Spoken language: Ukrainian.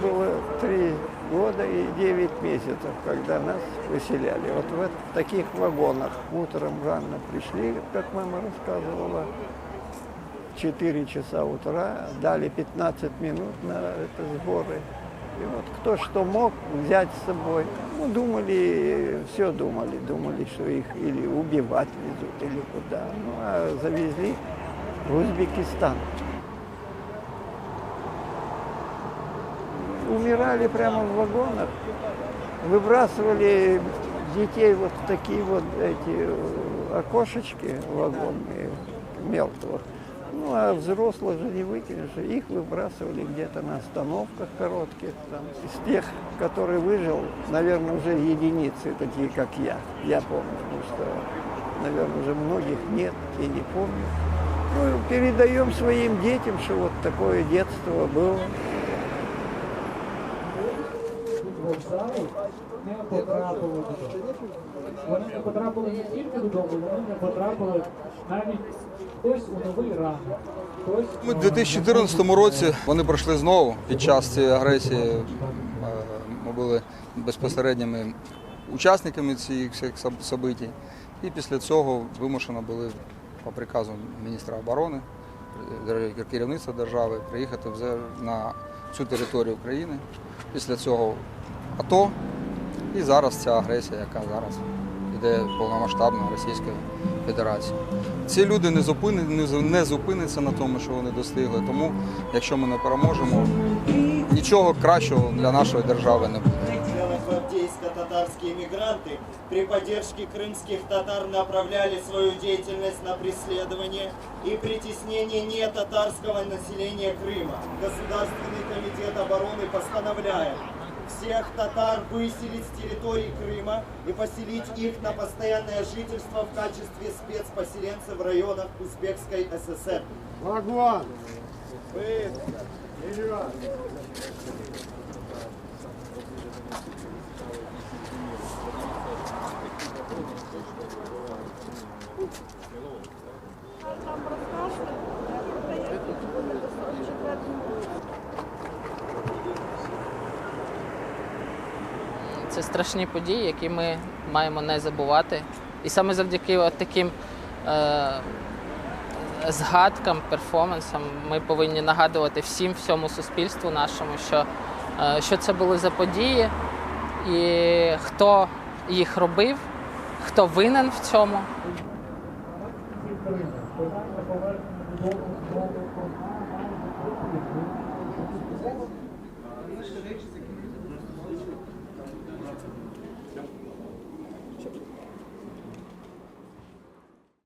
Было три года и девять месяцев, когда нас выселяли. Вот в таких вагонах утром рано пришли, как мама рассказывала, 4 часа утра, дали 15 минут на это сборы. И вот кто что мог взять с собой. Ну, думали, все думали, думали, что их или убивать везут, или куда. Ну, а завезли в Узбекистан. умирали прямо в вагонах, выбрасывали детей вот в такие вот эти э, окошечки вагонные мертвых. Ну, а взрослых же не выкинешь, их выбрасывали где-то на остановках коротких. Там. Из тех, который выжил, наверное, уже единицы, такие как я, я помню, потому что, наверное, уже многих нет и не помню. Ну, и передаем своим детям, что вот такое детство было. вокзалу не потрапили додому. Вони не потрапили не тільки додому, вони не потрапили навіть хтось у новий ранок. Хтось в 2014 році вони пройшли знову під час цієї агресії. е, Ми були безпосередніми учасниками цих всіх соб- событій. І після цього вимушено були по приказу міністра оборони, е, керівництва держави приїхати на цю територію України. Після цього АТО і зараз ця агресія, яка зараз йде повномасштабна Російської Федерації. Ці люди не, зупини, не з- не зупиняться на тому, що вони достигли. Тому, якщо ми не переможемо, нічого кращого для нашої держави не буде. Белогвардейско-татарские мигранты при поддержке крымских татар направляли свою деятельность на преследование и притеснение не татарского населения Крыма. Государственный комитет обороны постановляет всех татар выселить с территории Крыма и поселить их на постоянное жительство в качестве спецпоселенцев в районах Узбекской ССР. Вагон! Це страшні події, які ми маємо не забувати. І саме завдяки таким е, згадкам, перформансам ми повинні нагадувати всім, всьому суспільству нашому, що, е, що це були за події, і хто їх робив, хто винен в цьому.